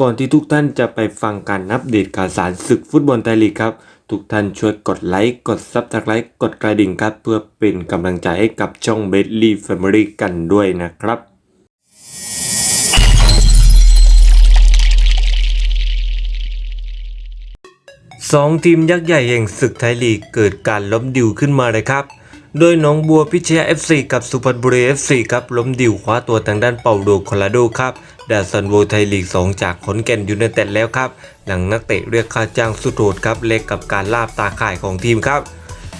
ก่อนที่ทุกท่านจะไปฟังการอัปเดตข่าวสารศึกฟุตบอลไทยลีกครับ ทุกท่านช่วยกดไลค์ กดซับสไครต์กดกระดิ่งครับ เพื่อเป็นกำลังใจให้กับช่องเบสลี่แฟมิลี่กันด้วยนะครับสองทีมยักษ์ใหญ่แห่งศึกไทยลีกเกิดการล้มดิวขึ้นมาเลยครับ โดยหนองบัวพิชยา FC กับสุพรรณบุรี FC ครับล้มดิวคว้าตัวทางด้านเปาโดโคลาโดครับ ดาซันโวไทยลีก 2 จากขอนแก่นยูไนเต็ดแล้วครับ หลังนักเตะเรียกค่าจ้างสุดโหดครับเล็กกับการลาบตาข่ายของทีมครับ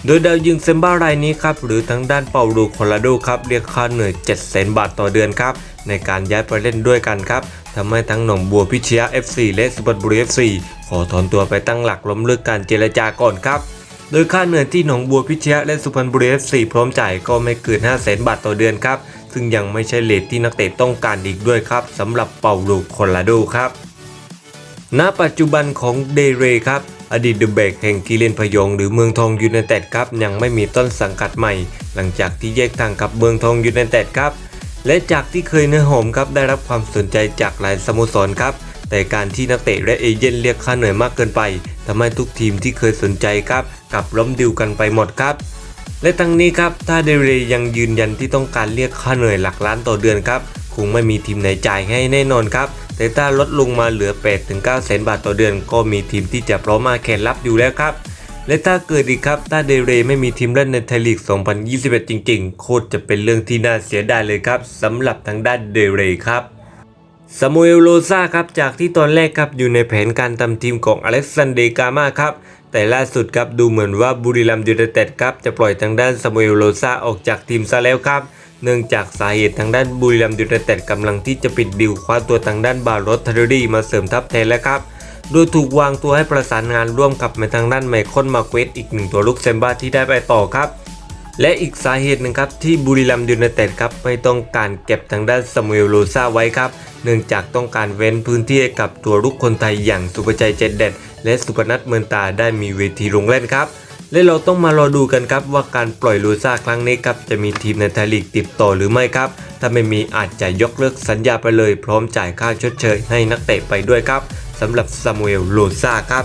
โดยดาวยิงเซมบ้ารายนี้ครับหรือทางด้านเปาโดโคลาโดครับเรียกค่าเหนื่อย7 0 0 0 0 บาทต่อเดือนครับในการย้ายไปเล่นด้วยกันครับทำให้ทั้งหนองบัวพิชยา FC และสุพรรณบุรี FC ขอถอนตัวไปตั้งหลักล้มเลิกการเจรจาก่อนครับโดยค่าเหนื่อยที่หนองบัวพิชยะและสุพรรณบุรี FC พร้อมจ่ายก็ไม่เกิน 5 0 0 0 0 0 บาทต่อเดือนครับ ซึ่งยังไม่ใช่เลทที่นักเตะต้องการอีกด้วยครับสำหรับเปาโลโคลาโดครับณปัจจุบันของเดเรครับอดีตเดอะเบกแห่งกีเลนพยองหรือเมืองทองยูไนเต็ดครับยังไม่มีต้นสังกัดใหม่ หลังจากที่แยกทางกับเมืองทองยูไนเต็ดครับ และจากที่เคยเนื้อหอมครับได้รับความสนใจจากหลายสโมสรครับ แต่การที่นักเตะและเอเย่นเรียกค่าเหนื่อยมากเกินไปทำให้ทุกทีมที่เคยสนใจครับกลับล้มดิวกันไปหมดครับ และทั้งนี้ครับถ้าเดเรยังยืนยันที่ต้องการเรียกค่าเหนื่อยหลักล้านต่อเดือนครับคงไม่มีทีมไหนจ่ายให้แน่นอนครับ แต่ถ้าลดลงมาเหลือ 8-9แสนบาทต่อเดือน ก็มีทีมที่จะพร้อมมาแข่งรับอยู่แล้วครับและถ้าเกิดอีกครับ ถ้าเดเรไม่มีทีมเล่นในไทยลีก 2021 จริง ๆ โคตรจะเป็นเรื่องที่น่าเสียดายเลยครับสำหรับทางด้านเดเรครับซามูเอลโลซาครับ จากที่ตอนแรกครับอยู่ในแผนการทำทีมของอเล็กซานเดกามาครับ แต่ล่าสุดครับดูเหมือนว่าบุรีรัมย์ยูไนเต็ดครับจะปล่อยทางด้านซามูเอลโลซาออกจากทีมซะแล้วครับ เนื่องจากสาเหตุทางด้านบุรีรัมย์ยูไนเต็ดกำลังที่จะปิดดิวคว้าตัวทางด้านบาโรสทาร์ดีมาเสริมทัพแทนแล้วครับ โดยถูกวางตัวให้ประสานงานร่วมกับมาทางด้านไมคอนมาเควสอีกหนึ่งตัวลูกเซมบ้าที่ได้ไปต่อครับ และอีกสาเหตุหนึ่งครับที่บุรีรัมย์ยูไนเต็ดครับไม่ต้องการเก็บทางด้านซามูเอลโลซาไว้ครับ เนื่องจากต้องการเว้นพื้นที่ให้กับตัวลูกคนไทยอย่างสุภชัยเจ็ดเด็ด และสุพนัทเมืองตาได้มีเวทีลงเล่นครับ และเราต้องมารอดูกันครับว่าการปล่อยโลซาครั้งนี้ครับจะมีทีมในไทยลีกติดต่อหรือไม่ครับ ถ้าไม่มีอาจจะยกเลิกสัญญาไปเลย พร้อมจ่ายค่าชดเชยให้นักเตะไปด้วยครับสำหรับซามูเอลโลซาครับ